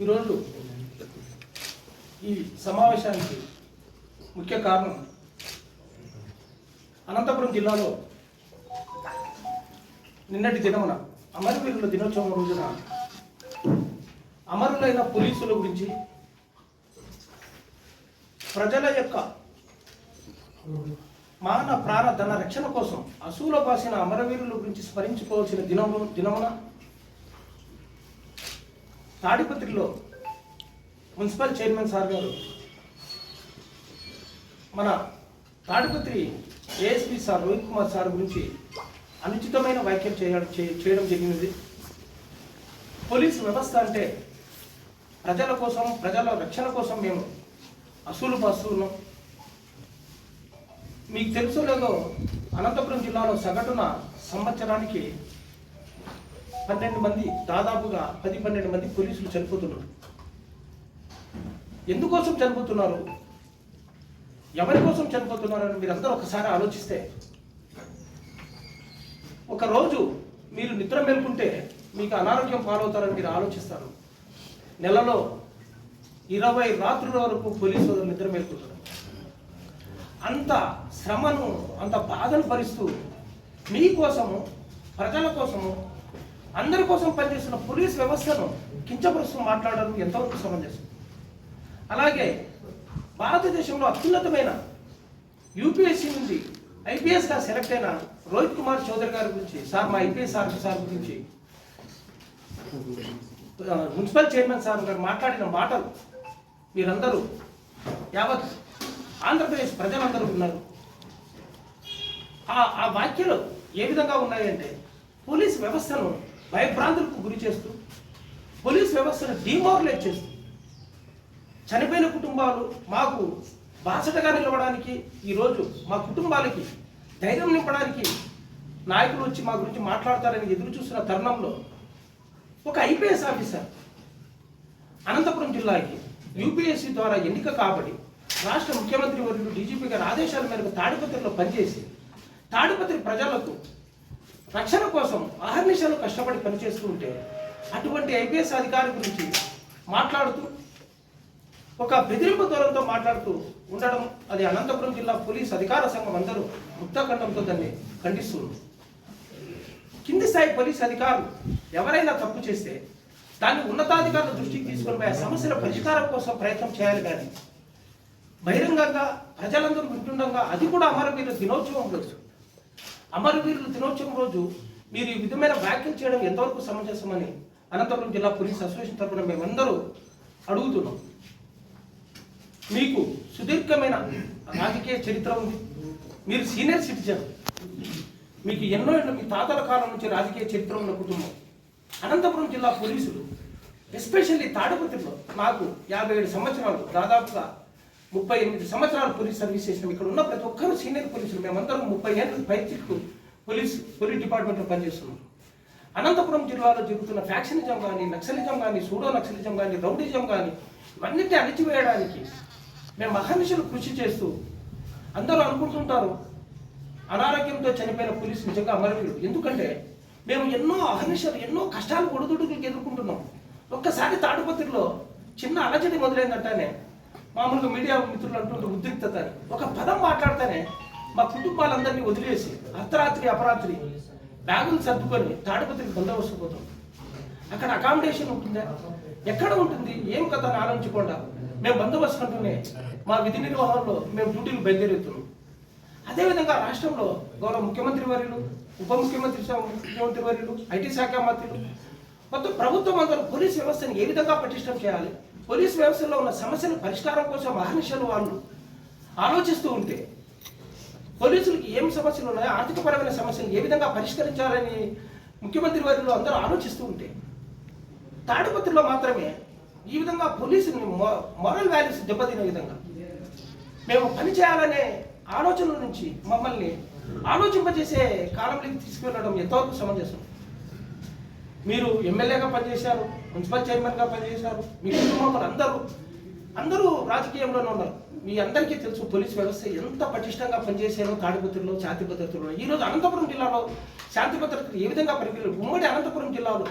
ఈరోజు ఈ సమావేశానికి ముఖ్య కారణం అనంతపురం జిల్లాలో నిన్నటి దినమున అమరవీరుల దినోత్సవం రోజున అమరులైన పోలీసుల గురించి ప్రజల యొక్క మాన ప్రాణ ధన రక్షణ కోసం అసూల పాసిన అమరవీరుల గురించి స్మరించుకోవాల్సిన దినము దినమున తాడిపత్రిలో మున్సిపల్ చైర్మన్ సార్ గారు మన Tadipatri ASP sir Rohit Kumar sir గురించి అనుచితమైన వ్యాఖ్యలు చేయడం చే- చేయడం జరిగినది పోలీస్ వ్యవస్థ అంటే ప్రజల కోసం ప్రజల రక్షణ కోసం మేము అసూలు బాస్తున్నాం మీకు తెలుసు లేదో అనంతపురం జిల్లాలో సగటున సంవత్సరానికి పన్నెండు మంది దాదాపుగా పది పన్నెండు మంది పోలీసులు చనిపోతున్నారు. ఎందుకోసం చనిపోతున్నారు? ఎవరి కోసం చనిపోతున్నారని మీరందరూ ఒకసారి ఆలోచిస్తే ఒకరోజు మీరు నిద్ర మేల్కుంటే మీకు అనారోగ్యం పాలవుతారని మీరు ఆలోచిస్తారు. నెలలో ఇరవై రాత్రుల వరకు పోలీసు సోదరులు నిద్ర మేల్కుంటారు. అంత శ్రమను అంత బాధను భరిస్తూ మీకోసము ప్రజల కోసము అందరి కోసం పనిచేస్తున్న పోలీస్ వ్యవస్థను కించపరుస్తూ మాట్లాడడం ఎంతవరకు సమంజసం అలాగే భారతదేశంలో అత్యున్నతమైన యూపీఎస్సీ నుండి ఐపీఎస్గా సెలెక్ట్ అయిన రోహిత్ కుమార్ చౌదరి గారి గురించి సార్ మా ఐపీఎస్ సార్ సార్ గురించి మున్సిపల్ చైర్మన్ సార్ గారు మాట్లాడిన మాటలు మీరందరూ యావత్ ఆంధ్రప్రదేశ్ ప్రజలందరూ ఉన్నారు ఆ ఆ వ్యాఖ్యలు ఏ విధంగా ఉన్నాయంటే పోలీస్ వ్యవస్థను భయభ్రాంతులకు గురి చేస్తూ పోలీస్ వ్యవస్థను డిమోరలైజ్ చేస్తూ చనిపోయిన కుటుంబాలు మాకు బాసటగా నిలవడానికి ఈరోజు మా కుటుంబాలకి ధైర్యం నింపడానికి నాయకులు వచ్చి మా గురించి మాట్లాడతారని ఎదురు చూస్తున్న తరుణంలో ఒక ఐపీఎస్ ఆఫీసర్ అనంతపురం జిల్లాకి యూపీఎస్సీ ద్వారా ఎన్నిక కాబడి రాష్ట్ర ముఖ్యమంత్రి వర్యులు డీజీపీ గారి ఆదేశాల మేరకు తాడిపత్రిలో పనిచేసి తాడిపత్రి ప్రజలకు రక్షణ కోసం ఆహర్నిశలు కష్టపడి పనిచేస్తూ ఉంటే అటువంటి ఐపీఎస్ అధికారి గురించి మాట్లాడుతూ ఒక బెదిరింపు దూరంతో మాట్లాడుతూ ఉండడం అది అనంతపురం జిల్లా పోలీస్ అధికార సంఘం అందరూ ముక్తఖండంతో దాన్ని ఖండిస్తుంది కింది స్థాయి పోలీస్ అధికారులు ఎవరైనా తప్పు చేస్తే దాన్ని ఉన్నతాధికారుల దృష్టికి తీసుకొని పోయి ఆ సమస్యల పరిష్కారం కోసం ప్రయత్నం చేయాలి కానీ బహిరంగంగా ప్రజలందరూ వింటుండగా అది కూడా అమరవీరుల దినోత్సవం రోజు అమరవీరుల దినోత్సవం రోజు మీరు ఈ విధమైన వ్యాఖ్యలు చేయడం ఎంతవరకు సమంజసమని అనంతపురం జిల్లా పోలీస్ అసోసియేషన్ తరఫున మేమందరూ అడుగుతున్నాం. మీకు సుదీర్ఘమైన రాజకీయ చరిత్ర ఉంది. మీరు సీనియర్ సిటిజన్. మీకు ఎన్నో ఏళ్ళు మీ తాతల కాలం నుంచి రాజకీయ చరిత్ర ఉన్న కుటుంబం. అనంతపురం జిల్లా పోలీసులు ఎస్పెషల్లీ తాడపత్రిలో నాకు యాభై ఏడు సంవత్సరాలు దాదాపుగా ముప్పై ఎనిమిది సంవత్సరాలు పోలీస్ సర్వీస్ చేసినాం. ఇక్కడ ఉన్న ప్రతి ఒక్కరు సీనియర్ పోలీసులు. మేమందరం ముప్పై ఏళ్ళ పైచిక్కు పోలీస్ పోలీస్ డిపార్ట్మెంట్లో పనిచేస్తున్నాం. అనంతపురం జిల్లాలో జరుగుతున్న ఫ్యాక్షనిజం కానీ నక్సలిజం కానీ సూడో నక్సలిజం కానీ రౌడిజం కానీ ఇవన్నిటిని అణిచివేయడానికి మేము అహర్నిశలు కృషి చేస్తూ అందరూ అనుకుంటుంటారు అనారోగ్యంతో చనిపోయిన పోలీసు నిజంగా అమరవీరుడు. ఎందుకంటే మేము ఎన్నో అహర్నిశలు ఎన్నో కష్టాలు ఒడిదుడుకులకు ఎదుర్కొంటున్నాం. ఒక్కసారి తాడుపత్రిలో చిన్న అలజడి మొదలైందంటేనే మామూలుగా మీడియా మిత్రులు అంటుంటే ఉద్రిక్తత ఒక పదం మాట్లాడితేనే మా కుటుంబాలందరినీ వదిలేసి అర్ధరాత్రి అపరాత్రి బ్యాగులు సర్దుకొని తాడిపత్రికి బందోబస్తు పోతాం అక్కడ అకామిడేషన్ ఉంటుందా? ఎక్కడ ఉంటుంది? ఏం కథ అని ఆలోచించకుండా మేము బందోబస్తు అంటూనే మా విధి నిర్వహణలో మేము డ్యూటీలు బయలుదేరుతున్నాం అదేవిధంగా రాష్ట్రంలో గౌరవ ముఖ్యమంత్రి వర్యులు ఉప ముఖ్యమంత్రి ముఖ్యమంత్రి వర్యులు ఐటీ శాఖ మంత్రులు మొత్తం ప్రభుత్వం అందరూ పోలీస్ వ్యవస్థను ఏ విధంగా పటిష్టం చేయాలి? పోలీస్ వ్యవస్థలో ఉన్న సమస్యల పరిష్కారం కోసం అహర్నిశలు వాళ్ళు ఆలోచిస్తూ ఉంటే పోలీసులకి ఏం సమస్యలు ఉన్నాయో ఆర్థికపరమైన సమస్యలు ఏ విధంగా పరిష్కరించాలని ముఖ్యమంత్రి వారిలో అందరూ ఆలోచిస్తూ ఉంటే తాడిపత్రిలో మాత్రమే ఈ విధంగా పోలీసుని మోరల్ వాల్యూస్ దెబ్బతినే విధంగా మేము పని చేయాలనే ఆలోచనల నుంచి మమ్మల్ని ఆలోచింపజేసే కాలంలోకి తీసుకువెళ్ళడం ఎంతవరకు సమంజసం? మీరు ఎమ్మెల్యేగా పనిచేశారు మున్సిపల్ చైర్మన్గా పనిచేశారు మీ కుటుంబంలో అందరూ అందరూ రాజకీయంలోనే ఉన్నారు. మీ అందరికీ తెలుసు పోలీస్ వ్యవస్థ ఎంత పటిష్టంగా పనిచేశారో తాడిపత్రిలో శాంతి భద్రతలో ఈ రోజు అనంతపురం జిల్లాలో శాంతి భద్రతలు ఏ విధంగా పరిగణలు ఉమ్మడి అనంతపురం జిల్లాలో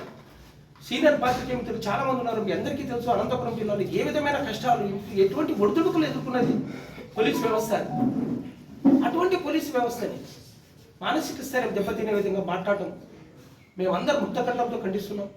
సీనియర్ పాత్రికేయ మిత్రులు చాలా మంది ఉన్నారు. మీ అందరికీ తెలుసు అనంతపురం జిల్లాలో ఏ విధమైన కష్టాలు ఎటువంటి ఒడిదుడుకులు ఎదుర్కొన్నది పోలీస్ వ్యవస్థ? అటువంటి పోలీస్ వ్యవస్థని మానసిక స్థాయిని దెబ్బతినే విధంగా మాట్లాడడం మేమందరం ముక్తకంఠంతో ఖండిస్తున్నాం.